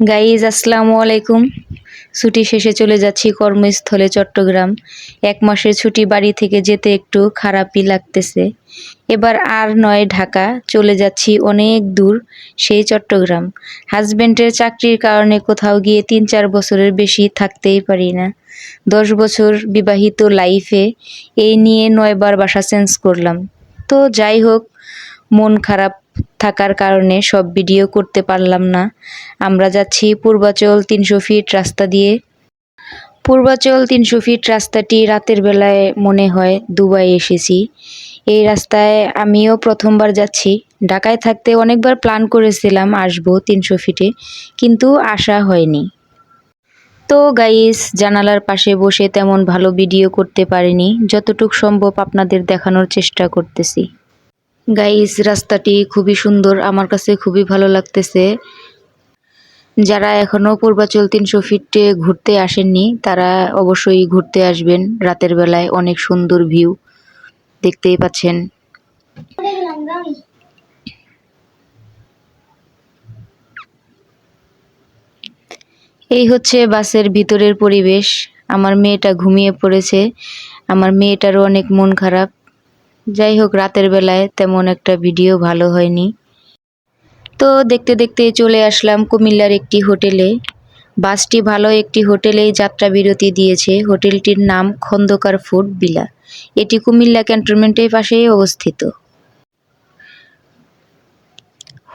Guys আসসালামু আলাইকুম। ছুটি শেষে চলে যাচ্ছি কর্মস্থলে চট্টগ্রাম। এক মাসের ছুটি বাড়ি থেকে যেতে একটু খারাপই লাগতেছে। এবার আর নয়, ঢাকা চলে যাচ্ছি অনেক দূর, সেই চট্টগ্রাম। হাজব্যান্ডের চাকরির কারণে কোথাও গিয়ে তিন চার বছরের বেশি থাকতেই পারি না। দশ বছর বিবাহিত লাইফে এই নিয়ে নয়বার বাসা চেঞ্জ করলাম। তো যাই হোক মন খারাপ থাকার কারণে সব ভিডিও করতে পারলাম না। আমরা যাচ্ছি পূর্বাচল তিনশো ফিট রাস্তা দিয়ে। পূর্বাচল তিনশো ফিট রাস্তাটি রাতের বেলায় মনে হয় দুবাই এসেছি। এই রাস্তায় আমিও প্রথমবার যাচ্ছি। ঢাকায় থাকতে অনেকবার প্ল্যান করেছিলাম আসব তিনশো ফিটে, কিন্তু আসা হয়নি। তো গাইস, জানালার পাশে বসে তেমন ভালো ভিডিও করতে পারিনি। যতটুকু সম্ভব আপনাদের দেখানোর চেষ্টা করতেছি। গাইস রাস্তাটি খুবই সুন্দর। আমার কাছে খুবই ভালো লাগতেছে। যারা এখনও পূর্বাচল তিনশো ফিটে ঘুরতে আসেননি, তারা অবশ্যই ঘুরতে আসবেন। রাতের বেলায় অনেক সুন্দর ভিউ দেখতেই পাচ্ছেন। এই হচ্ছে বাসের ভিতরের পরিবেশ। আমার মেয়েটা ঘুমিয়ে পড়েছে। আমার মেয়েটারও অনেক মন খারাপ। যাই হোক রাতের বেলায় তেমন একটা ভিডিও ভালো হয়নি। তো দেখতে দেখতে চলে আসলাম কুমিল্লার একটি হোটেলে। বাসটি ভালো একটি হোটেলেই যাত্রা বিরতি দিয়েছে। হোটেলটির নাম খন্দকার ফুড বিলা। এটি কুমিল্লা ক্যান্টনমেন্টের পাশেই অবস্থিত।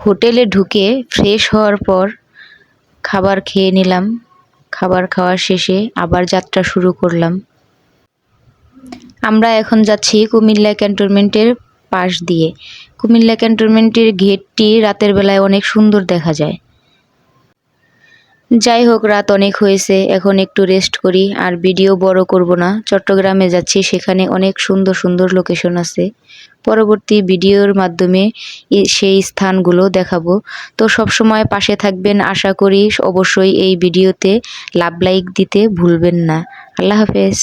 হোটেলে ঢুকে ফ্রেশ হওয়ার পর খাবার খেয়ে নিলাম। খাবার খাওয়া শেষে আবার যাত্রা শুরু করলাম। আমরা এখন যাচ্ছি কুমিল্লা ক্যান্টনমেন্টের পাশ দিয়ে। কুমিল্লা ক্যান্টনমেন্টের গেটটি রাতের বেলায় অনেক সুন্দর দেখা যায়। যাই হোক, রাত অনেক হয়েছে, এখন একটু রেস্ট করি, আর ভিডিও বড় করব না। চট্টগ্রামে যাচ্ছি, সেখানে অনেক সুন্দর সুন্দর লোকেশন আছে। পরবর্তী ভিডিওর মাধ্যমে সেই স্থানগুলো দেখাবো। তো সব সময় পাশে থাকবেন, আশা করি অবশ্যই এই ভিডিওতে লাভ লাইক দিতে ভুলবেন না। আল্লাহ হাফেজ।